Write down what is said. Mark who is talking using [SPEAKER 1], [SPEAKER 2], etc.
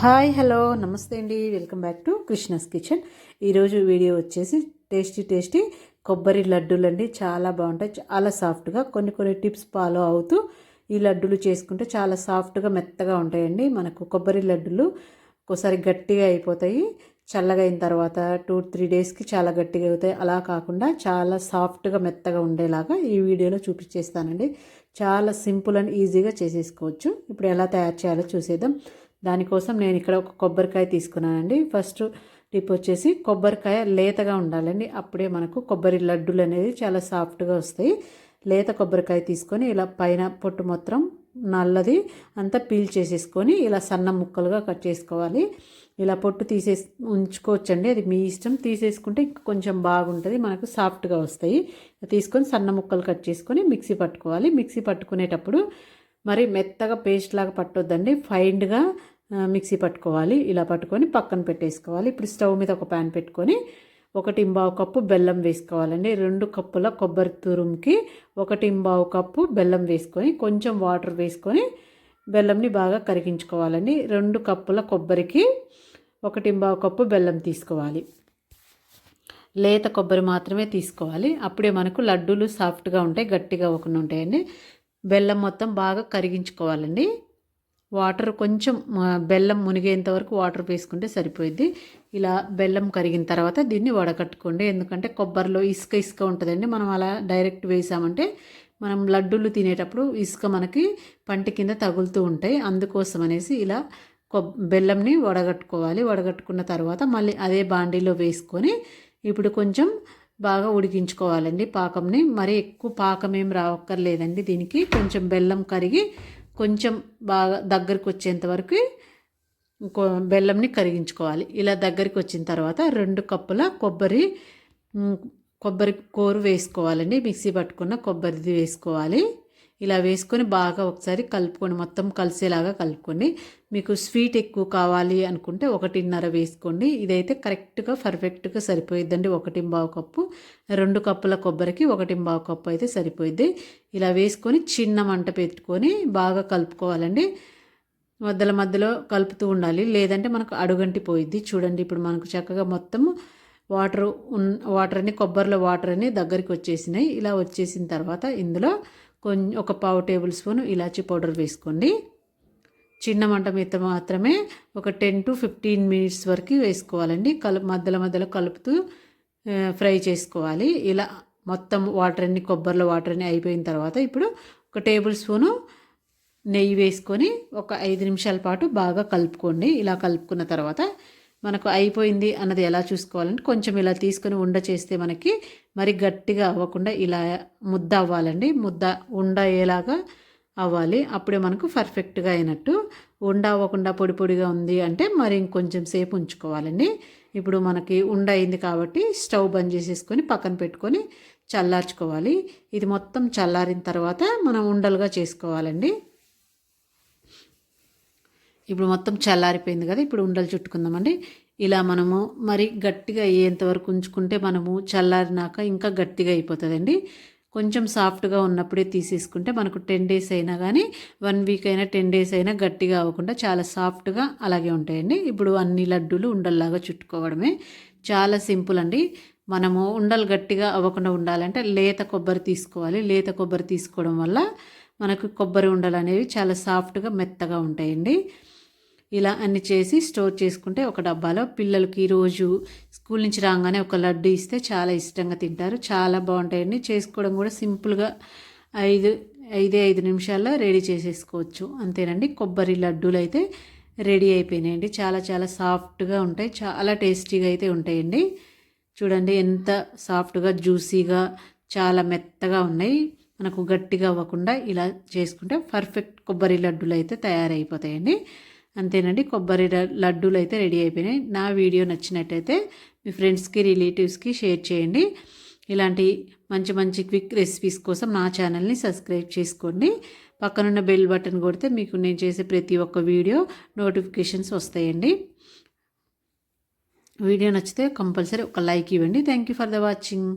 [SPEAKER 1] Hi hello నమస్తే అండి. Welcome back to Krishna's kitchen. ఈరోజు వీడియో వచ్చేసి టేస్టీ టేస్టీ కొబ్బరి లడ్డూలు అండి. చాలా బాగుంటాయి. చాలా సాఫ్ట్గా కొన్ని కొన్ని టిప్స్ ఫాలో అవుతూ ఈ లడ్డూలు చేసుకుంటే చాలా సాఫ్ట్గా మెత్తగా ఉంటాయండి. మనకు కొబ్బరి లడ్డూలు ఒక్కోసారి గట్టిగా అయిపోతాయి. చల్లగా అయిన తర్వాత టూ త్రీ డేస్కి చాలా గట్టిగా అవుతాయి. అలా కాకుండా చాలా సాఫ్ట్గా మెత్తగా ఉండేలాగా ఈ వీడియోలో చూపించేస్తానండి. చాలా సింపుల్ అండ్ ఈజీగా చేసేసుకోవచ్చు. ఇప్పుడు ఎలా తయారు చేయాలో చూసేద్దాం. దానికోసం నేను ఇక్కడ ఒక కొబ్బరికాయ తీసుకున్నానండి. ఫస్ట్ టిప్ వచ్చేసి కొబ్బరికాయ లేతగా ఉండాలండి. అప్పుడే మనకు కొబ్బరి లడ్డూలు అనేది చాలా సాఫ్ట్గా వస్తాయి. లేత కొబ్బరికాయ తీసుకొని ఇలా పైన పొట్టు మొత్తం నల్లది అంతా పీల్ చేసేసుకొని ఇలా సన్న ముక్కలుగా కట్ చేసుకోవాలి. ఇలా పొట్టు తీసేసి ఉంచుకోవచ్చండి. అది మీ ఇష్టం. తీసేసుకుంటే కొంచెం బాగుంటుంది. మనకు సాఫ్ట్గా వస్తాయి. తీసుకొని సన్న ముక్కలు కట్ చేసుకొని మిక్సీ పట్టుకోవాలి. మిక్సీ పట్టుకునేటప్పుడు మరి మెత్తగా పేస్ట్ లాగా పట్టొద్దండి. ఫైండ్గా మిక్సీ పట్టుకోవాలి. ఇలా పట్టుకొని పక్కన పెట్టేసుకోవాలి. ఇప్పుడు స్టవ్ మీద ఒక ప్యాన్ పెట్టుకొని ఒక టింబావు కప్పు బెల్లం వేసుకోవాలండి. రెండు కప్పుల కొబ్బరి తురుముకి ఒక టింబావు కప్పు బెల్లం వేసుకొని కొంచెం వాటర్ వేసుకొని బెల్లంని బాగా కరిగించుకోవాలండి. రెండు కప్పుల కొబ్బరికి ఒక టింబావు కప్పు బెల్లం తీసుకోవాలి. లేత కొబ్బరి మాత్రమే తీసుకోవాలి. అప్పుడే మనకు లడ్డూలు సాఫ్ట్గా ఉంటాయి గట్టిగా ఒకటి ఉంటాయండి. బెల్లం మొత్తం బాగా కరిగించుకోవాలండి. వాటర్ కొంచెం బెల్లం మునిగేంత వరకు వాటర్ వేసుకుంటే సరిపోయిద్ది. ఇలా బెల్లం కరిగిన తర్వాత దీన్ని వడకట్టుకోండి ఎందుకంటే కొబ్బరిలో ఇసుక ఇసుక ఉంటుందండి. మనం అలా డైరెక్ట్ వేసామంటే మనం లడ్డూలు తినేటప్పుడు ఇసుక మనకి పంటి కింద తగులుతూ ఉంటాయి. అందుకోసం అనేసి ఇలా కొబ్ బెల్లంని వడగట్టుకోవాలి. వడగట్టుకున్న తర్వాత మళ్ళీ అదే బాండీలో వేసుకొని ఇప్పుడు కొంచెం బాగా ఉడికించుకోవాలండి పాకంని. మరి ఎక్కువ పాకం ఏం రావక్కర్లేదండి దీనికి. కొంచెం బెల్లం కరిగి కొంచెం బాగా దగ్గరికి వచ్చేంత వరకు బెల్లంని కరిగించుకోవాలి. ఇలా దగ్గరికి వచ్చిన తర్వాత రెండు కప్పుల కొబ్బరి కొబ్బరి కూర వేసుకోవాలండి. మిక్సీ పట్టుకున్న కొబ్బరిది వేసుకోవాలి. ఇలా వేసుకొని బాగా ఒకసారి కలుపుకొని మొత్తం కలిసేలాగా కలుపుకొని మీకు స్వీట్ ఎక్కువ కావాలి అనుకుంటే ఒకటిన్నర వేసుకోండి. ఇదైతే కరెక్ట్గా పర్ఫెక్ట్గా సరిపోయిద్దండి. ఒకటి బావు కప్పు. రెండు కప్పుల కొబ్బరికి ఒకటి బావు కప్పు అయితే సరిపోయిద్ది. ఇలా వేసుకొని చిన్న మంట పెట్టుకొని బాగా కలుపుకోవాలండి. మధ్యలో మధ్యలో కలుపుతూ ఉండాలి. లేదంటే మనకు అడుగంటి పోయిద్ది. చూడండి ఇప్పుడు మనకు చక్కగా మొత్తం వాటర్ వాటర్ అని కొబ్బరిలో వాటర్ అని దగ్గరికి వచ్చేసినాయి. ఇలా వచ్చేసిన తర్వాత ఇందులో కొంచెం ఒక పావు టేబుల్ స్పూన్ ఇలాచీ పౌడర్ వేసుకోండి. చిన్న మంట మీద మాత్రమే ఒక టెన్ టు ఫిఫ్టీన్ మినిట్స్ వరకు వేసుకోవాలండి. కలుపు మధ్యలో మధ్యలో కలుపుతూ ఫ్రై చేసుకోవాలి. ఇలా మొత్తం వాటర్ అన్ని కొబ్బరిలో వాటర్ అన్ని అయిపోయిన తర్వాత ఇప్పుడు ఒక టేబుల్ స్పూను నెయ్యి వేసుకొని ఒక ఐదు నిమిషాల పాటు బాగా కలుపుకోండి. ఇలా కలుపుకున్న తర్వాత మనకు అయిపోయింది అన్నది ఎలా చూసుకోవాలంటే కొంచెం ఇలా తీసుకొని ఉండ చేస్తే మనకి మరి గట్టిగా అవ్వకుండా ఇలా ముద్ద అవ్వాలండి. ముద్ద ఉండ అయ్యేలాగా అవ్వాలి. అప్పుడే మనకు పర్ఫెక్ట్గా అయినట్టు. ఉండ అవ్వకుండా పొడి పొడిగా ఉంది అంటే మరి ఇంకొంచెం సేపు ఉంచుకోవాలండి. ఇప్పుడు మనకి ఉండ అయింది కాబట్టి స్టవ్ బంద్ చేసేసుకొని పక్కన పెట్టుకొని చల్లార్చుకోవాలి. ఇది మొత్తం చల్లారిన తర్వాత మనం ఉండలుగా చేసుకోవాలండి. ఇప్పుడు మొత్తం చల్లారిపోయింది కదా ఇప్పుడు ఉండలు చుట్టుకుందామండి. ఇలా మనము మరి గట్టిగా అయ్యేంత వరకు ఉంచుకుంటే మనము చల్లారినాక ఇంకా గట్టిగా అయిపోతుందండి. కొంచెం సాఫ్ట్గా ఉన్నప్పుడే తీసేసుకుంటే మనకు టెన్ డేస్ అయినా కానీ వన్ వీక్ అయినా టెన్ డేస్ అయినా గట్టిగా అవ్వకుండా చాలా సాఫ్ట్గా అలాగే ఉంటాయండి. ఇప్పుడు అన్ని లడ్డూలు ఉండల్లాగా చుట్టుకోవడమే. చాలా సింపుల్ అండి. మనము ఉండలు గట్టిగా అవ్వకుండా ఉండాలంటే లేత కొబ్బరి తీసుకోవాలి. లేత కొబ్బరి తీసుకోవడం వల్ల మనకు కొబ్బరి ఉండలు అనేవి చాలా సాఫ్ట్గా మెత్తగా ఉంటాయండి. ఇలా అన్ని చేసి స్టోర్ చేసుకుంటే ఒక డబ్బాలో పిల్లలకి ఈరోజు స్కూల్ నుంచి రాగానే ఒక లడ్డు ఇస్తే చాలా ఇష్టంగా తింటారు. చాలా బాగుంటాయండి. చేసుకోవడం కూడా సింపుల్గా ఐదు ఐదే ఐదు నిమిషాల్లో రెడీ చేసేసుకోవచ్చు. అంతేనండి. కొబ్బరి లడ్డూలు అయితే రెడీ అయిపోయినాయండి. చాలా చాలా సాఫ్ట్గా ఉంటాయి. చాలా టేస్టీగా అయితే ఉంటాయండి. చూడండి ఎంత సాఫ్ట్గా జ్యూసీగా చాలా మెత్తగా ఉన్నాయి. మనకు గట్టిగా అవ్వకుండా ఇలా చేసుకుంటే పర్ఫెక్ట్ కొబ్బరి లడ్డూలు అయితే తయారైపోతాయండి. అంతేనండి. కొబ్బరి లడ్డూలు అయితే రెడీ అయిపోయినాయి. నా వీడియో నచ్చినట్టయితే మీ ఫ్రెండ్స్కి రిలేటివ్స్కి షేర్ చేయండి. ఇలాంటి మంచి మంచి క్విక్ రెసిపీస్ కోసం నా ఛానల్ని సబ్స్క్రైబ్ చేసుకోండి. పక్కనున్న బెల్ బటన్ కొడితే మీకు నేను చేసే ప్రతి ఒక్క వీడియో నోటిఫికేషన్స్ వస్తాయండి. వీడియో నచ్చితే కంపల్సరీ ఒక లైక్ ఇవ్వండి. Thank you for the watching.